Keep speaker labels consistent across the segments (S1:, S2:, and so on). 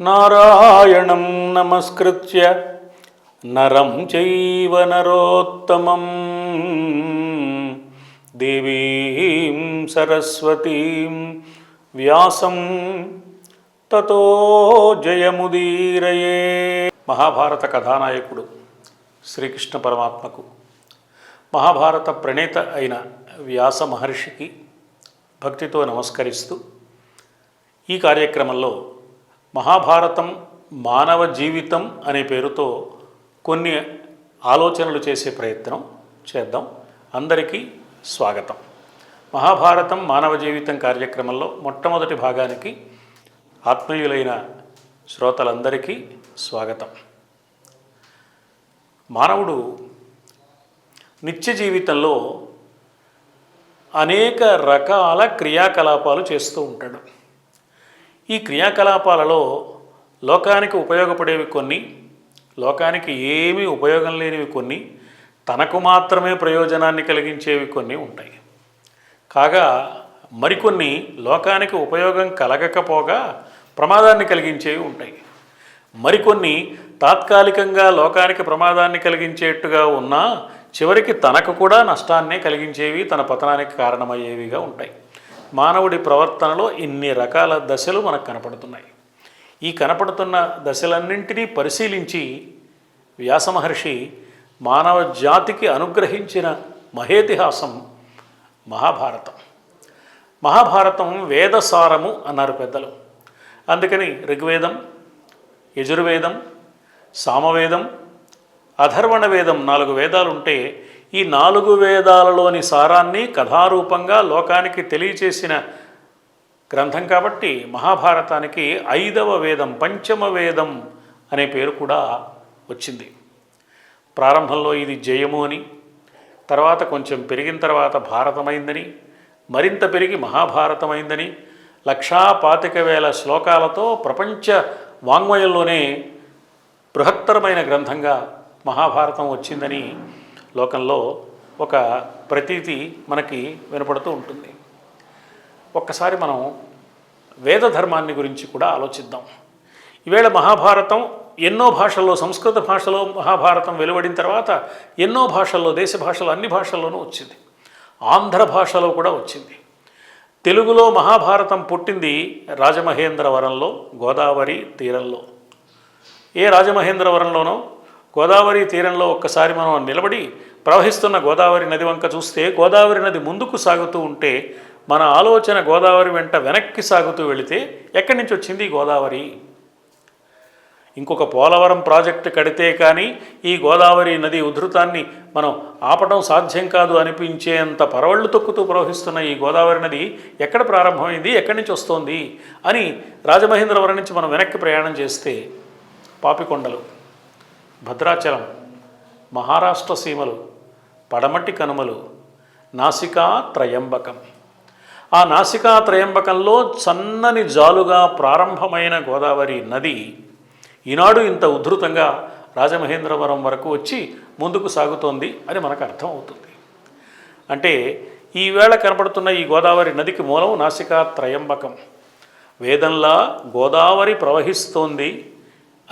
S1: నారాయణం నమస్కృత్య నరం చైవ నరోత్తమం. దేవీం సరస్వతీం వ్యాసం తతో జయముదీరయే. మహాభారత కథానాయకుడు శ్రీకృష్ణ పరమాత్మకు మహాభారత ప్రణేత అయిన వ్యాస మహర్షికి భక్తితో నమస్కరిస్తూ ఈ కార్యక్రమంలో మహాభారతం మానవ జీవితం అనే పేరుతో కొన్ని ఆలోచనలు చేసే ప్రయత్నం చేద్దాం. అందరికీ స్వాగతం. మహాభారతం మానవ జీవితం కార్యక్రమంలో మొట్టమొదటి భాగానికి ఆత్మీయులైన శ్రోతలందరికీ స్వాగతం. మానవుడు నిత్య జీవితంలో అనేక రకాల క్రియాకలాపాలు చేస్తూ ఉంటాడు. ఈ క్రియాకలాపాలలో లోకానికి ఉపయోగపడేవి కొన్ని లోకానికి ఏమీ ఉపయోగం లేనివి కొన్ని తనకు మాత్రమే ప్రయోజనాన్ని కలిగించేవి కొన్ని ఉంటాయి. కాగా మరికొన్ని లోకానికి ఉపయోగం కలగకపోగా ప్రమాదాన్ని కలిగించేవి ఉంటాయి. మరికొన్ని తాత్కాలికంగా లోకానికి ప్రమాదాన్ని కలిగించేట్టుగా ఉన్నా చివరికి తనకు కూడా నష్టాన్నే కలిగించేవి తన పతనానికి కారణమయ్యేవిగా ఉంటాయి. మానవుడి ప్రవర్తనలో ఇన్ని రకాల దశలు మనకు కనపడుతున్నాయి. ఈ కనపడుతున్న దశలన్నింటినీ పరిశీలించి వ్యాసమహర్షి మానవ జాతికి అనుగ్రహించిన మహేతిహాసం మహాభారతం. మహాభారతం వేదసారము అన్నారు పెద్దలు. అందుకని ఋగ్వేదం యజుర్వేదం సామవేదం అధర్వణ వేదం నాలుగు వేదాలు ఉంటే ఈ నాలుగు వేదాలలోని సారాన్ని కథారూపంగా లోకానికి తెలియచేసిన గ్రంథం కాబట్టి మహాభారతానికి ఐదవ వేదం పంచమ వేదం అనే పేరు కూడా వచ్చింది. ప్రారంభంలో ఇది జయము అని తర్వాత కొంచెం పెరిగిన తర్వాత భారతమైందని మరింత పెరిగి మహాభారతమైందని లక్షా పాతిక వేల శ్లోకాలతో ప్రపంచ వాంగ్మయంలోనే బృహత్తరమైన గ్రంథంగా మహాభారతం వచ్చిందని లోకంలో ఒక ప్రతీతి మనకి వినపడుతూ ఉంటుంది. ఒక్కసారి మనం వేద ధర్మాన్ని గురించి కూడా ఆలోచిద్దాం. ఈవేళ మహాభారతం ఎన్నో భాషల్లో సంస్కృత భాషలో మహాభారతం వెలువడిన తర్వాత ఎన్నో భాషల్లో దేశ భాషలో అన్ని భాషల్లోనూ వచ్చింది. ఆంధ్ర భాషలో కూడా వచ్చింది. తెలుగులో మహాభారతం పుట్టింది రాజమహేంద్రవరంలో గోదావరి తీరంలో. ఏ రాజమహేంద్రవరంలోనో గోదావరి తీరంలో ఒక్కసారి మనం నిలబడి ప్రవహిస్తున్న గోదావరి నది వంక చూస్తే గోదావరి నది ముందుకు సాగుతూ ఉంటే మన ఆలోచన గోదావరి వెంట వెనక్కి సాగుతూ వెళితే ఎక్కడి నుంచి వచ్చింది గోదావరి? ఇంకొక పోలవరం ప్రాజెక్టు కడితే కానీ ఈ గోదావరి నది ఉధృతాన్ని మనం ఆపడం సాధ్యం కాదు అనిపించేంత పరవళ్ళు తొక్కుతూ ప్రవహిస్తున్న ఈ గోదావరి నది ఎక్కడ ప్రారంభమైంది ఎక్కడి నుంచి వస్తోంది అని రాజమహేంద్రవరం నుంచి మనం వెనక్కి ప్రయాణం చేస్తే పాపికొండలు. భద్రాచలం మహారాష్ట్ర సీమలు పడమటి కనుమలు నాసికా త్రయంబకం. ఆ నాసికా త్రయంబకంలో సన్నని జాలుగా ప్రారంభమైన గోదావరి నది ఈనాడు ఇంత ఉధృతంగా రాజమహేంద్రవరం వరకు వచ్చి ముందుకు సాగుతోంది అని మనకు అర్థం అవుతుంది అంటే ఈవేళ కనపడుతున్న ఈ గోదావరి నదికి మూలం నాసికా త్రయంబకం. వేదంలా గోదావరి ప్రవహిస్తోంది.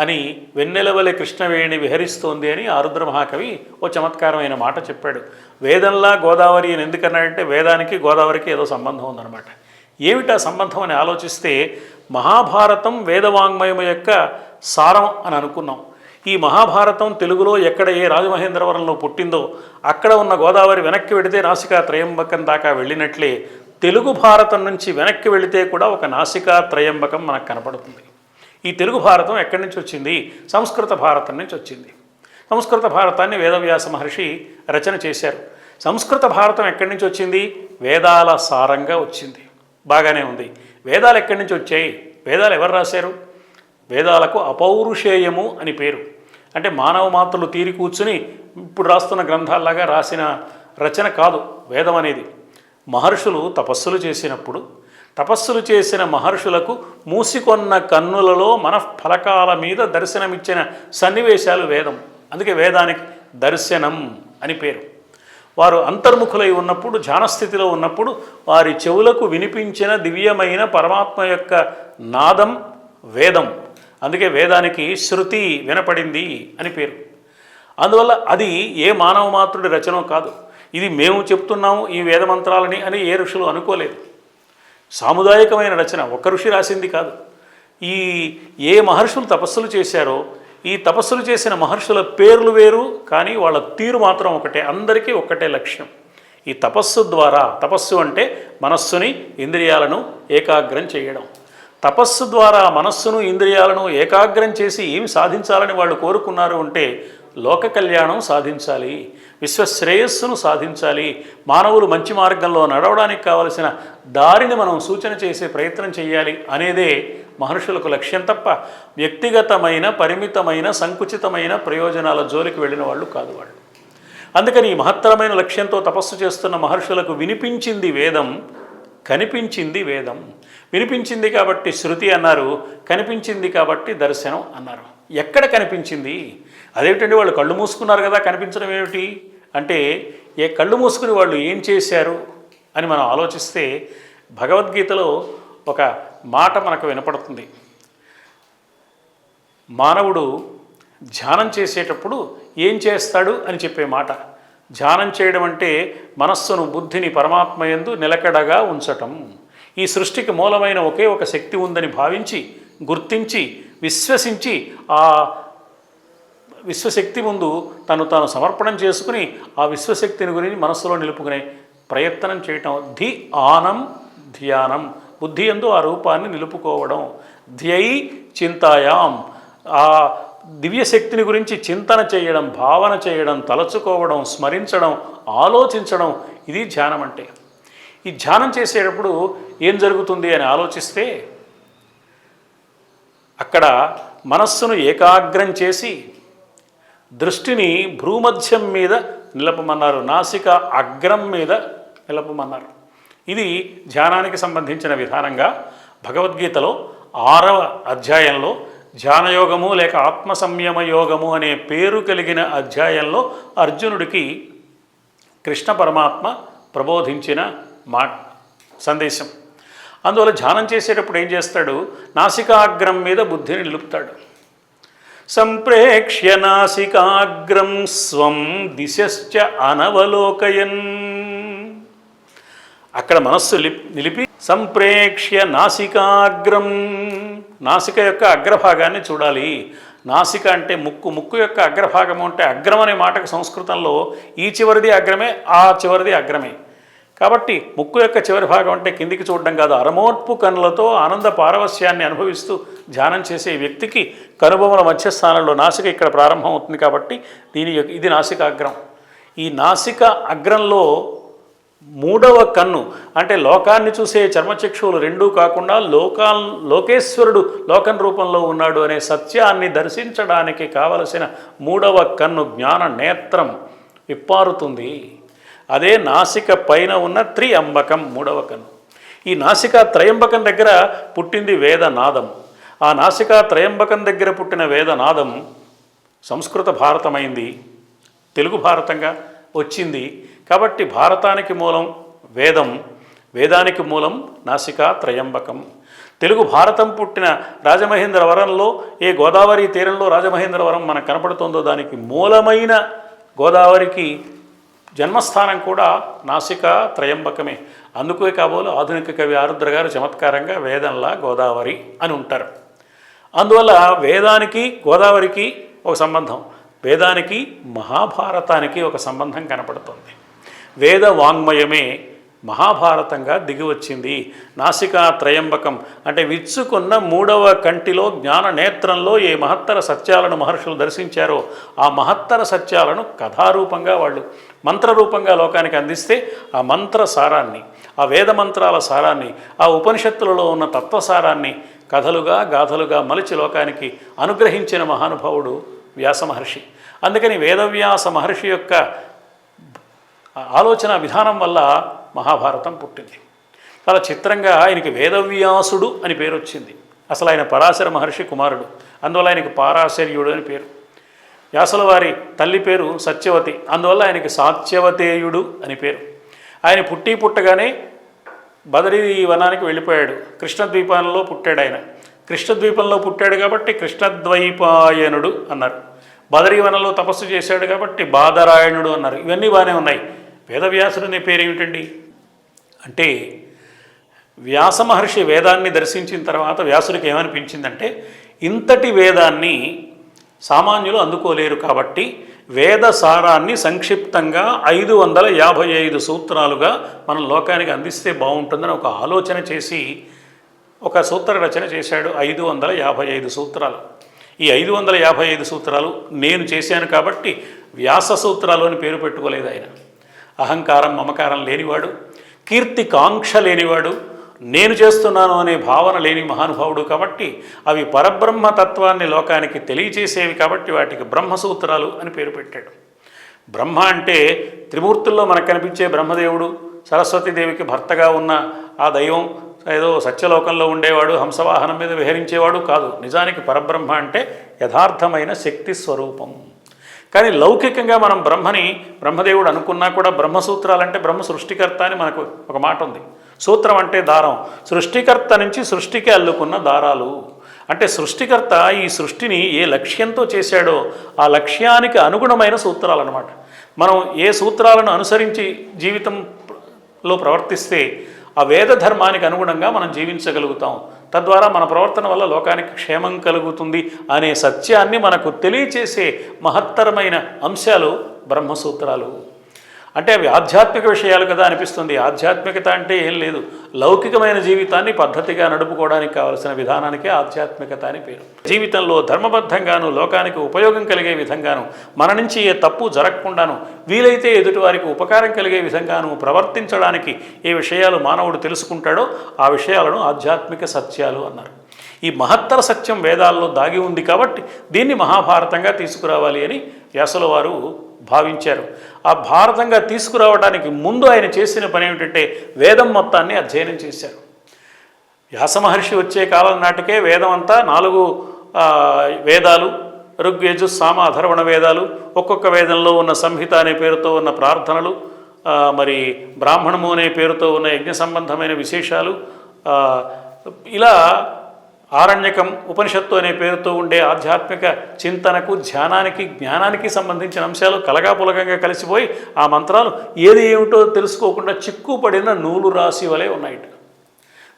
S1: అని వెన్నెలవలె కృష్ణవేణి విహరిస్తోంది అని ఆరుద్ర మహాకవి ఓ చమత్కారమైన మాట చెప్పాడు. వేదంలా గోదావరి అని ఎందుకన్నాడంటే వేదానికి గోదావరికి ఏదో సంబంధం ఉందన్నమాట. ఏమిటా సంబంధం అని ఆలోచిస్తే మహాభారతం వేదవాంగ్మయం యొక్క సారం అని అనుకున్నాం. ఈ మహాభారతం తెలుగులో ఎక్కడ ఏ రాజమహేంద్రవరంలో పుట్టిందో అక్కడ ఉన్న గోదావరి వెనక్కి వెళితే నాసికా త్రయంబకం దాకా వెళ్ళినట్లే తెలుగు భారతం నుంచి వెనక్కి వెళితే కూడా ఒక నాసికా త్రయంబకం మనకు కనపడుతుంది. ఈ తెలుగు భారతం ఎక్కడి నుంచి వచ్చింది? సంస్కృత భారతం నుంచి వచ్చింది. సంస్కృత భారతాన్ని వేదవ్యాస మహర్షి రచన చేశారు. సంస్కృత భారతం ఎక్కడి నుంచి వచ్చింది? వేదాల సారంగా వచ్చింది. బాగానే ఉంది. వేదాలు ఎక్కడి నుంచి వచ్చాయి? వేదాలు ఎవరు రాశారు? వేదాలకు అపౌరుషేయము అని పేరు. అంటే మానవ మాత్రలు తీరి కూర్చుని ఇప్పుడు రాస్తున్న గ్రంథాల్లాగా రాసిన రచన కాదు వేదం అనేది. మహర్షులు తపస్సులు చేసినప్పుడు తపస్సులు చేసిన మహర్షులకు మూసికొన్న కన్నులలో మనఃఫలకాల మీద దర్శనమిచ్చిన సన్నివేశాలు వేదం. అందుకే వేదానికి దర్శనం అని పేరు. వారు అంతర్ముఖులై ఉన్నప్పుడు ధ్యానస్థితిలో ఉన్నప్పుడు వారి చెవులకు వినిపించిన దివ్యమైన పరమాత్మ యొక్క నాదం వేదం. అందుకే వేదానికి శృతి వినపడింది అని పేరు. అందువల్ల అది ఏ మానవ మాతృడి రచన కాదు. ఇది మేము చెప్తున్నాము ఈ వేద మంత్రాలని అని ఏ ఋషులు అనుకోలేదు. సాముదాయకమైన రచన. ఒక్క ఋషి రాసింది కాదు. ఈ ఏ మహర్షులు తపస్సులు చేశారో ఈ తపస్సులు చేసిన మహర్షుల పేర్లు వేరు కానీ వాళ్ళ తీరు మాత్రం ఒకటే. అందరికీ ఒక్కటే లక్ష్యం. ఈ తపస్సు ద్వారా తపస్సు అంటే మనస్సుని ఇంద్రియాలను ఏకాగ్రం చేయడం. తపస్సు ద్వారా మనస్సును ఇంద్రియాలను ఏకాగ్రం చేసి ఏమి సాధించాలని వాళ్ళు కోరుకున్నారు అంటే లోక కళ్యాణం సాధించాలి విశ్వశ్రేయస్సును సాధించాలి మానవులు మంచి మార్గంలో నడవడానికి కావలసిన దారిని మనం సూచన చేసే ప్రయత్నం చేయాలి అనేదే మహర్షులకు లక్ష్యం తప్ప వ్యక్తిగతమైన పరిమితమైన సంకుచితమైన ప్రయోజనాల జోలికి వెళ్ళిన వాళ్ళు కాదు వాళ్ళు. అందుకని ఈ మహత్తరమైన లక్ష్యంతో తపస్సు చేస్తున్న మహర్షులకు వినిపించింది వేదం కనిపించింది వేదం. వినిపించింది కాబట్టి శృతి అన్నారు కనిపించింది కాబట్టి దర్శనం అన్నారు. ఎక్కడ కనిపించింది? అదేమిటండి వాళ్ళు కళ్ళు మూసుకున్నారు కదా కనిపించడం ఏమిటి? అంటే ఏ కళ్ళు మూసుకుని వాళ్ళు ఏం చేశారు అని మనం ఆలోచిస్తే భగవద్గీతలో ఒక మాట మనకు వినపడుతుంది. మానవుడు ధ్యానం చేసేటప్పుడు ఏం చేస్తాడు అని చెప్పే మాట. ధ్యానం చేయడం అంటే మనస్సును బుద్ధిని పరమాత్మయందు నిలకడగా ఉంచటం. ఈ సృష్టికి మూలమైన ఒకే ఒక శక్తి ఉందని భావించి గుర్తించి విశ్వసించి ఆ విశ్వశక్తి ముందు తను తాను సమర్పణం చేసుకుని ఆ విశ్వశక్తిని గురించి మనస్సులో నిలుపుకునే ప్రయత్నం చేయటం. ధి ఆనం ధ్యానం. బుద్ధి ఎందు ఆ రూపాన్ని నిలుపుకోవడం. ధ్యై చింతాయాం. ఆ దివ్యశక్తిని గురించి చింతన చేయడం భావన చేయడం తలచుకోవడం స్మరించడం ఆలోచించడం ఇది ధ్యానం అంటే ఈ ధ్యానం చేసేటప్పుడు ఏం జరుగుతుంది అని ఆలోచిస్తే అక్కడ మనస్సును ఏకాగ్రం చేసి దృష్టిని భ్రూమధ్యం మీద నిలపమన్నారు నాసిక అగ్రం మీద నిలపమన్నారు. ఇది ధ్యానానికి సంబంధించిన విధానంగా భగవద్గీతలో ఆరవ అధ్యాయంలో ధ్యానయోగము లేక ఆత్మ సంయమ యోగము అనే పేరు కలిగిన అధ్యాయంలో అర్జునుడికి కృష్ణ పరమాత్మ ప్రబోధించిన మా సందేశం. అందువల్ల ధ్యానం చేసేటప్పుడు ఏం చేస్తాడు? నాసికాగ్రం మీద బుద్ధిని నిలుపుతాడు. సంప్రేక్ష్య నాసికాగ్రం స్వం దిశశ్చ అనవలోకయన్. అక్కడ మనస్సు నిలిపి సంప్రేక్ష్య నాసికాగ్రం. నాసిక యొక్క అగ్రభాగాన్ని చూడాలి. నాసిక అంటే ముక్కు. ముక్కు యొక్క అగ్రభాగం అంటే అగ్రం అనే మాటకు సంస్కృతంలో ఈ చివరిది అగ్రమే ఆ చివరిది అగ్రమే. కాబట్టి ముక్కు యొక్క చివరి భాగం అంటే కిందికి చూడడం కాదు అరమోట్పు కనులతో ఆనంద పారవస్యాన్ని అనుభవిస్తూ ధ్యానం చేసే వ్యక్తికి కనుబొమ్మల మధ్యస్థానంలో నాసిక ఇక్కడ ప్రారంభం అవుతుంది కాబట్టి దీని యొక్క ఇది నాసిక అగ్రం. ఈ నాసిక అగ్రంలో మూడవ కన్ను అంటే లోకాన్ని చూసే చర్మచక్షువులు రెండూ కాకుండా లోకా లోకేశ్వరుడు లోకం రూపంలో ఉన్నాడు అనే సత్యాన్ని దర్శించడానికి కావలసిన మూడవ కన్ను జ్ఞాన నేత్రం విప్పారుతుంది. అదే నాసిక పైన ఉన్న త్రియంబకం మూడవ కన్ను. ఈ నాసిక త్రయంబకం దగ్గర పుట్టింది వేదనాదం ఆ నాసిక త్రయంబకం దగ్గర పుట్టిన వేదనాదం సంస్కృత భారతమైంది. తెలుగు భారతంగా వచ్చింది. కాబట్టి భారతానికి మూలం వేదం వేదానికి మూలం నాసికా త్రయంబకం. తెలుగు భారతం పుట్టిన రాజమహేంద్రవరంలో ఏ గోదావరి తీరంలో రాజమహేంద్రవరం మనకు కనపడుతుందో దానికి మూలమైన గోదావరికి జన్మస్థానం కూడా నాసిక త్రయంబకమే. అందుకే కాబోలు ఆధునిక కవి ఆరుద్ర గారు చమత్కారంగా వేదంలా గోదావరి అని ఉంటారు. అందువల్ల వేదానికి గోదావరికి ఒక సంబంధం. వేదానికి మహాభారతానికి ఒక సంబంధం కనపడుతుంది. వేద వాంగ్మయమే మహాభారతంగా దిగివచ్చింది. నాసికా త్రయంబకం అంటే విచ్చుకున్న మూడవ కంటిలో జ్ఞాన నేత్రంలో ఏ మహత్తర సత్యాలను మహర్షులు దర్శించారో ఆ మహత్తర సత్యాలను కథారూపంగా వాళ్ళు మంత్రరూపంగా లోకానికి అందిస్తే ఆ మంత్ర సారాన్ని ఆ వేద మంత్రాల సారాన్ని ఆ ఉపనిషత్తులలో ఉన్న తత్వసారాన్ని కథలుగా గాథలుగా మలిచి లోకానికి అనుగ్రహించిన మహానుభావుడు వ్యాస మహర్షి. అందుకని వేదవ్యాస మహర్షి యొక్క ఆలోచన విధానం వల్ల మహాభారతం పుట్టింది. చాలా చిత్రంగా ఆయనకి వేదవ్యాసుడు అని పేరు వచ్చింది అసలు ఆయన పరాశర మహర్షి కుమారుడు. అందువల్ల ఆయనకి పారాశర్యుడు అని పేరు. వ్యాసుల వారి తల్లి పేరు సత్యవతి. అందువల్ల ఆయనకి సాత్యవతేయుడు అని పేరు. ఆయన పుట్టి పుట్టగానే బదరీ వనానికి వెళ్ళిపోయాడు. కృష్ణద్వీపంలో పుట్టాడు ఆయన. కృష్ణద్వీపంలో పుట్టాడు కాబట్టి కృష్ణద్వైపాయనుడు అన్నారు. బదరీవనంలో తపస్సు చేశాడు కాబట్టి బాదరాయణుడు అన్నారు. ఇవన్నీ బాగానే ఉన్నాయి. వేదవ్యాసుడు అనే పేరు ఏమిటండి అంటే వ్యాస మహర్షి వేదాన్ని దర్శించిన తర్వాత వ్యాసుడికి ఏమనిపించిందంటే ఇంతటి వేదాన్ని సామాన్యులు అందుకోలేరు కాబట్టి వేద సారాన్ని సంక్షిప్తంగా ఐదు వందల యాభై ఐదు సూత్రాలుగా మనం లోకానికి అందిస్తే బాగుంటుందని ఒక ఆలోచన చేసి ఒక సూత్ర రచన చేశాడు ఐదు వందల యాభై ఐదు సూత్రాలు. ఈ ఐదు వందల యాభై ఐదు సూత్రాలు నేను చేశాను కాబట్టి వ్యాస సూత్రాలు అని పేరు పెట్టుకోలేదు ఆయన. అహంకారం మమకారం లేనివాడు. కీర్తి కాంక్ష లేనివాడు నేను చేస్తున్నాను అనే భావన లేని మహానుభావుడు కాబట్టి అవి పరబ్రహ్మ తత్వాన్ని లోకానికి తెలియచేసేవి కాబట్టి వాటికి బ్రహ్మసూత్రాలు అని పేరు పెట్టాడు. బ్రహ్మ అంటే త్రిమూర్తుల్లో మనకు కనిపించే బ్రహ్మదేవుడు సరస్వతీదేవికి భర్తగా ఉన్న ఆ దైవం ఏదో సత్యలోకంలో ఉండేవాడు హంసవాహనం మీద విహరించేవాడు కాదు. నిజానికి పరబ్రహ్మ అంటే యథార్థమైన శక్తి స్వరూపం. కానీ లౌకికంగా మనం బ్రహ్మని బ్రహ్మదేవుడు అనుకున్నా కూడా బ్రహ్మసూత్రాలంటే బ్రహ్మ సృష్టికర్త అని మనకు ఒక మాట ఉంది. సూత్రం అంటే దారం. సృష్టికర్త నుంచి సృష్టికి అల్లుకున్న దారాలు. అంటే సృష్టికర్త ఈ సృష్టిని ఏ లక్ష్యంతో చేశాడో ఆ లక్ష్యానికి అనుగుణమైన సూత్రాలు అన్నమాట మనం ఏ సూత్రాలను అనుసరించి జీవితంలో ప్రవర్తిస్తే ఆ వేద ధర్మానికి అనుగుణంగా మనం జీవించగలుగుతాం. తద్వారా మన ప్రవర్తన వల్ల లోకానికి క్షేమం కలుగుతుంది అనే సత్యాన్ని మనకు తెలియచేసే మహత్తరమైన అంశాలు బ్రహ్మసూత్రాలు. అంటే అవి ఆధ్యాత్మిక విషయాలు కదా అనిపిస్తుంది. ఆధ్యాత్మికత అంటే ఏం లేదు. లౌకికమైన జీవితాన్ని పద్ధతిగా నడుపుకోవడానికి కావలసిన విధానానికే ఆధ్యాత్మికత అని పేరు. జీవితంలో ధర్మబద్ధంగాను లోకానికి ఉపయోగం కలిగే విధంగాను మన నుంచి ఏ తప్పు జరగకుండాను వీలైతే ఎదుటివారికి ఉపకారం కలిగే విధంగాను ప్రవర్తించడానికి ఏ విషయాలు మానవుడు తెలుసుకుంటాడో ఆ విషయాలను ఆధ్యాత్మిక సత్యాలు అన్నారు. ఈ మహత్తర సత్యం వేదాల్లో దాగి ఉంది కాబట్టి దీన్ని మహాభారతంగా తీసుకురావాలి అని వ్యాసుల వారు భావించారు. ఆ భారతంగా తీసుకురావడానికి ముందు ఆయన చేసిన పని ఏమిటంటే వేదం మొత్తాన్ని అధ్యయనం చేశారు. వ్యాసమహర్షి వచ్చే కాలం నాటికే వేదం అంతా నాలుగు వేదాలు ఋగ్వేజు సామ అధర్వణ వేదాలు ఒక్కొక్క వేదంలో ఉన్న సంహిత అనే పేరుతో ఉన్న ప్రార్థనలు మరి బ్రాహ్మణము అనే పేరుతో ఉన్న యజ్ఞ సంబంధమైన విశేషాలు ఇలా ఆరణ్యకం ఉపనిషత్తు అనే పేరుతో ఉండే ఆధ్యాత్మిక చింతనకు ధ్యానానికి జ్ఞానానికి సంబంధించిన అంశాలు కలగాపులగంగా కలిసిపోయి ఆ మంత్రాలు ఏది ఏమిటో తెలుసుకోకుండా చిక్కుపడిన నూలు రాసి వలె ఉన్నాయి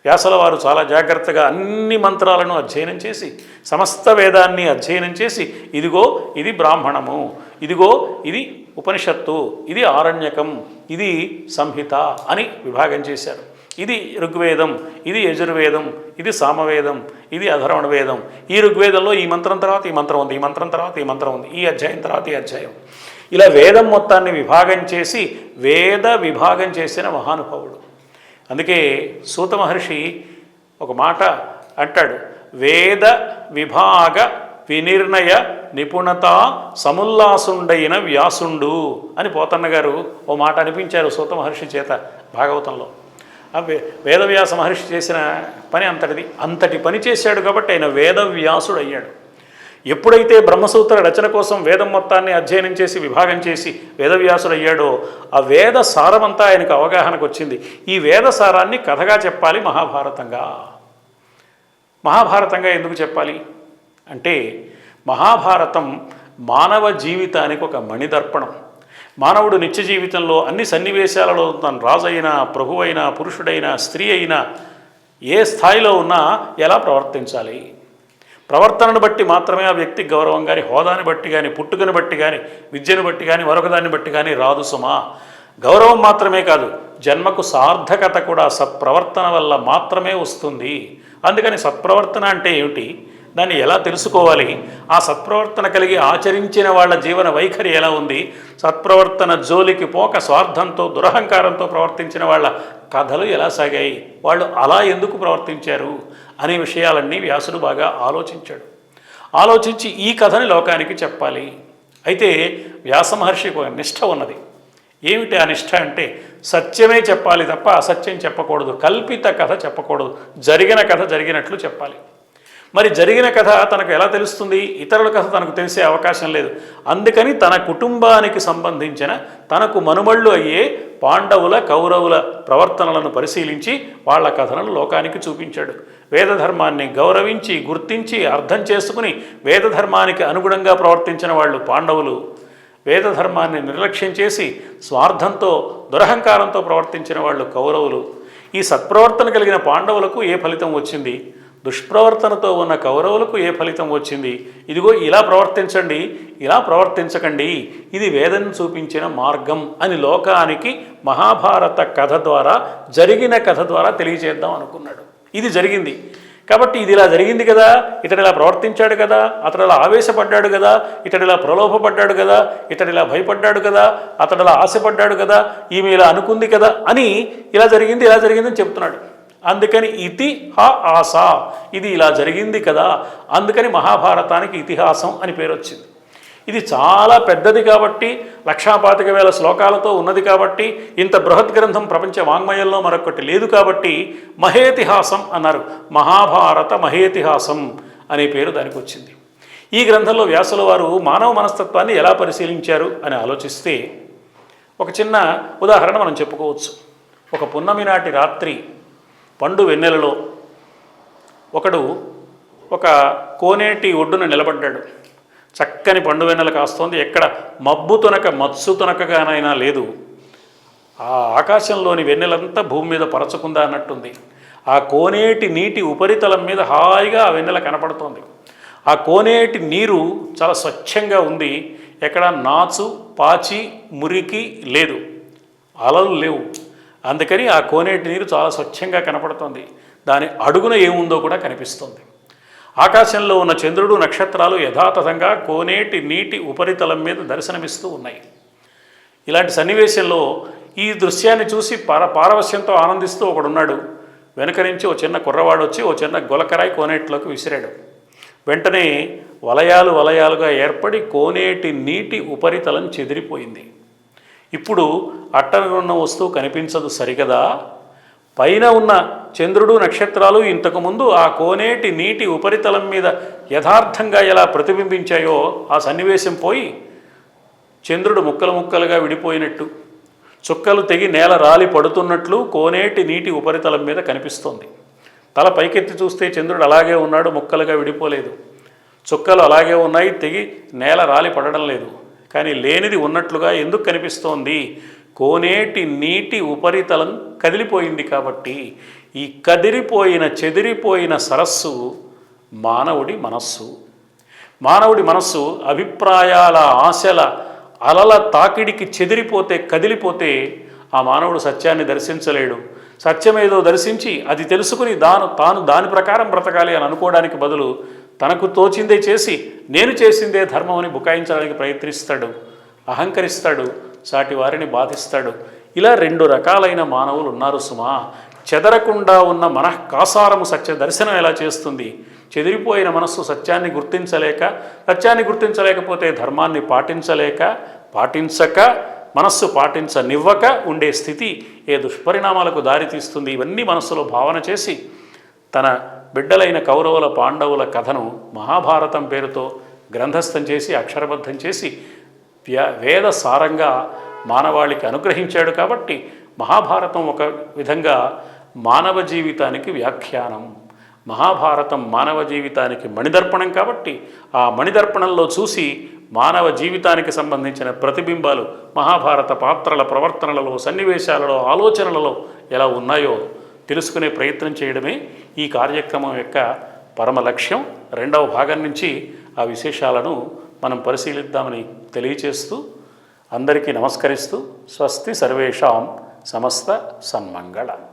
S1: వ్యాసల వారు చాలా జాగ్రత్తగా అన్ని మంత్రాలను అధ్యయనం చేసి సమస్త వేదాన్ని అధ్యయనం చేసి ఇదిగో ఇది బ్రాహ్మణము ఇదిగో ఇది ఉపనిషత్తు ఇది ఆరణ్యకం ఇది సంహిత అని విభాగం చేశారు. ఇది ఋగ్వేదం ఇది యజుర్వేదం ఇది సామవేదం ఇది అధర్వణ వేదం ఈ ఋగ్వేదంలో ఈ మంత్రం తర్వాత ఈ మంత్రం ఉంది ఈ మంత్రం తర్వాత ఈ మంత్రం ఉంది ఈ అధ్యాయం తర్వాత ఈ అధ్యాయం. ఇలా వేదం మొత్తాన్ని విభాగం చేసి వేద విభాగం చేసిన మహానుభావుడు. అందుకే సూత మహర్షి ఒక మాట అంటాడు వేద విభాగ వినిర్ణయ నిపుణత సముల్లాసుండైన వ్యాసుండు అని పోతన్న గారు ఓ మాట అనిపించారు సూత మహర్షి చేత భాగవతంలో. వేదవ్యాస మహర్షి చేసిన పని అంతటిది. అంతటి పని చేశాడు కాబట్టి ఆయన వేదవ్యాసుడు అయ్యాడు ఎప్పుడైతే బ్రహ్మసూత్ర రచన కోసం వేదం మొత్తాన్ని అధ్యయనం చేసి విభాగం చేసి వేదవ్యాసుడు అయ్యాడో ఆ వేద సారమంతా ఆయనకు అవగాహనకు వచ్చింది. ఈ వేద సారాన్ని కథగా చెప్పాలి మహాభారతంగా. మహాభారతంగా ఎందుకు చెప్పాలి? అంటే మహాభారతం మానవ జీవితానికి ఒక మణిదర్పణం. మానవుడు నిత్య జీవితంలో అన్ని సన్నివేశాలలో తను రాజైనా ప్రభువైనా పురుషుడైనా స్త్రీ అయినా ఏ స్థాయిలో ఉన్నా ఎలా ప్రవర్తించాలి? ప్రవర్తనను బట్టి మాత్రమే ఆ వ్యక్తి గౌరవం కానీ హోదాని బట్టి కానీ పుట్టుకను బట్టి కానీ విద్యను బట్టి కానీ మరొకదాన్ని బట్టి కానీ రాదు సుమా. గౌరవం మాత్రమే కాదు జన్మకు సార్థకత కూడా సత్ప్రవర్తన వల్ల మాత్రమే వస్తుంది. అందుకని సత్ప్రవర్తన అంటే ఏమిటి? దాన్ని ఎలా తెలుసుకోవాలి? ఆ సత్ప్రవర్తన కలిగి ఆచరించిన వాళ్ళ జీవన వైఖరి ఎలా ఉంది? సత్ప్రవర్తన జోలికి పోక స్వార్థంతో దురహంకారంతో ప్రవర్తించిన వాళ్ళ కథలు ఎలా సాగాయి? వాళ్ళు అలా ఎందుకు ప్రవర్తించారు? అనే విషయాలన్నీ వ్యాసుడు బాగా ఆలోచించాడు. ఆలోచించి ఈ కథని లోకానికి చెప్పాలి. అయితే వ్యాస మహర్షికి ఒక నిష్ఠ ఉన్నది. ఏమిటి ఆ నిష్ఠ అంటే సత్యమే చెప్పాలి తప్ప అసత్యం చెప్పకూడదు. కల్పిత కథ చెప్పకూడదు. జరిగిన కథ జరిగినట్లు చెప్పాలి. మరి జరిగిన కథ తనకు ఎలా తెలుస్తుంది? ఇతరుల కథ తనకు తెలిసే అవకాశం లేదు. అందుకని తన కుటుంబానికి సంబంధించిన తనకు మనుమళ్ళు అయ్యే పాండవుల కౌరవుల ప్రవర్తనలను పరిశీలించి వాళ్ళ కథలను లోకానికి చూపించాడు. వేదధర్మాన్ని గౌరవించి గుర్తించి అర్థం చేసుకుని వేదధర్మానికి అనుగుణంగా ప్రవర్తించిన వాళ్ళు పాండవులు. వేదధర్మాన్ని నిర్లక్ష్యం చేసి స్వార్థంతో దురహంకారంతో ప్రవర్తించిన వాళ్ళు కౌరవులు. ఈ సత్ప్రవర్తన కలిగిన పాండవులకు ఏ ఫలితం వచ్చింది? దుష్ప్రవర్తనతో ఉన్న కౌరవులకు ఏ ఫలితం వచ్చింది? ఇదిగో ఇలా ప్రవర్తించండి ఇలా ప్రవర్తించకండి. ఇది వేదం చూపించిన మార్గం అని లోకానికి మహాభారత కథ ద్వారా జరిగిన కథ ద్వారా తెలియజేద్దాం అనుకున్నాడు. ఇది జరిగింది. కాబట్టి ఇది ఇలా జరిగింది కదా ఇతడు ఇలా ప్రవర్తించాడు కదా అతడు ఇలా ఆవేశపడ్డాడు కదా ఇతడు ఇలా ప్రలోభపడ్డాడు కదా ఇతడు ఇలా భయపడ్డాడు కదా అతడు ఇలా ఆశపడ్డాడు కదా ఈమె ఇలా అనుకుంది కదా అని ఇలా జరిగింది ఇలా జరిగిందని చెప్తున్నాడు. అందుకని ఇతి హ ఆస. ఇది ఇలా జరిగింది కదా అందుకని మహాభారతానికి ఇతిహాసం అని పేరు వచ్చింది. ఇది చాలా పెద్దది కాబట్టి లక్షాపాతిక వేల శ్లోకాలతో ఉన్నది కాబట్టి ఇంత బృహత్ గ్రంథం ప్రపంచ వాంగ్మయంలో మరొకటి లేదు కాబట్టి మహేతిహాసం అన్నారు. మహాభారత మహేతిహాసం అనే పేరు దానికి వచ్చింది. ఈ గ్రంథంలో వ్యాసుల వారు మానవ మనస్తత్వాన్ని ఎలా పరిశీలించారు అని ఆలోచిస్తే ఒక చిన్న ఉదాహరణ మనం చెప్పుకోవచ్చు. ఒక పున్నమి నాటి రాత్రి పండు వెన్నెలలో ఒకడు ఒక కోనేటి ఒడ్డున నిలబడ్డాడు. చక్కని పండు వెన్నెల కాస్తోంది. ఎక్కడ మబ్బు తునక మత్సు తునకగానైనా లేదు. ఆ ఆకాశంలోని వెన్నెలంతా భూమి మీద పరచకుందా అన్నట్టుంది. ఆ కోనేటి నీటి ఉపరితలం మీద హాయిగా ఆ వెన్నెల కనపడుతోంది. ఆ కోనేటి నీరు చాలా స్వచ్ఛంగా ఉంది. ఎక్కడ నాచు పాచి మురికి లేదు. అలలు లేవు. అందుకని ఆ కోనేటి నీరు చాలా స్వచ్ఛంగా కనపడుతుంది. దాని అడుగున ఏముందో కూడా కనిపిస్తుంది. ఆకాశంలో ఉన్న చంద్రుడు నక్షత్రాలు యథాతథంగా కోనేటి నీటి ఉపరితలం మీద దర్శనమిస్తూ ఉన్నాయి. ఇలాంటి సన్నివేశంలో ఈ దృశ్యాన్ని చూసి పార పారవశ్యంతో ఆనందిస్తూ ఒకడున్నాడు. వెనక నుంచి ఓ చిన్న కుర్రవాడు వచ్చి ఓ చిన్న గులకరాయి కోనేటిలోకి విసిరాడు. వెంటనే వలయాలు వలయాలుగా ఏర్పడి కోనేటి నీటి ఉపరితలం చెదిరిపోయింది. ఇప్పుడు అట్టన ఉన్న వస్తువు కనిపించదు సరిగదా? పైన ఉన్న చంద్రుడు నక్షత్రాలు ఇంతకుముందు ఆ కోనేటి నీటి ఉపరితలం మీద యథార్థంగా ఎలా ప్రతిబింబించాయో ఆ సన్నివేశం పోయి చంద్రుడు ముక్కలు ముక్కలుగా విడిపోయినట్టు. చుక్కలు తెగి నేల రాలి పడుతున్నట్లు కోనేటి నీటి ఉపరితలం మీద కనిపిస్తోంది. తల పైకెత్తి చూస్తే చంద్రుడు అలాగే ఉన్నాడు ముక్కలుగా విడిపోలేదు. చుక్కలు అలాగే ఉన్నాయి తెగి నేల రాలి పడడం లేదు. కానీ లేనిది ఉన్నట్లుగా ఎందుకు కనిపిస్తోంది? కోనేటి నీటి ఉపరితలం కదిలిపోయింది కాబట్టి ఈ కదిరిపోయిన చెదిరిపోయిన సరస్సు మానవుడి మనస్సు. మానవుడి మనస్సు అభిప్రాయాల ఆశల అలల తాకిడికి చెదిరిపోతే కదిలిపోతే ఆ మానవుడు సత్యాన్ని దర్శించలేడు. సత్యమేదో దర్శించి అది తెలుసుకుని దాను తాను దాని ప్రకారం బ్రతకాలి అని అనుకోవడానికి బదులు తనకు తోచిందే చేసి నేను చేసిందే ధర్మం అని బుకాయించడానికి ప్రయత్నిస్తాడు అహంకరిస్తాడు సాటి వారిని బాధిస్తాడు. ఇలా రెండు రకాలైన మానవులు ఉన్నారు సుమా. చెదరకుండా ఉన్న మనఃకాసారము సత్య దర్శనం ఎలా చేస్తుంది? చెదిరిపోయిన మనస్సు సత్యాన్ని గుర్తించలేక సత్యాన్ని గుర్తించలేకపోతే ధర్మాన్ని పాటించలేక పాటించక మనస్సు పాటించనివ్వక ఉండే స్థితి ఏ దుష్పరిణామాలకు దారితీస్తుంది? ఇవన్నీ మనస్సులో భావన చేసి తన బిడ్డలైన కౌరవుల పాండవుల కథను మహాభారతం పేరుతో గ్రంథస్థం చేసి అక్షరబద్ధం చేసి వేద సారంగా మానవాళికి అనుగ్రహించాడు కాబట్టి మహాభారతం ఒక విధంగా మానవ జీవితానికి వ్యాఖ్యానం. మహాభారతం మానవ జీవితానికి మణిదర్పణం కాబట్టి ఆ మణిదర్పణంలో చూసి మానవ జీవితానికి సంబంధించిన ప్రతిబింబాలు మహాభారత పాత్రల ప్రవర్తనలలో సన్నివేశాలలో ఆలోచనలలో ఎలా ఉన్నాయో తెలుసుకునే ప్రయత్నం చేయడమే ఈ కార్యక్రమం యొక్క పరమ లక్ష్యం రెండవ భాగం నుంచి ఆ విశేషాలను మనం పరిశీలిద్దామని తెలియచేస్తూ అందరికీ నమస్కరిస్తూ స్వస్తి సర్వేషాం సమస్త సన్మంగళం.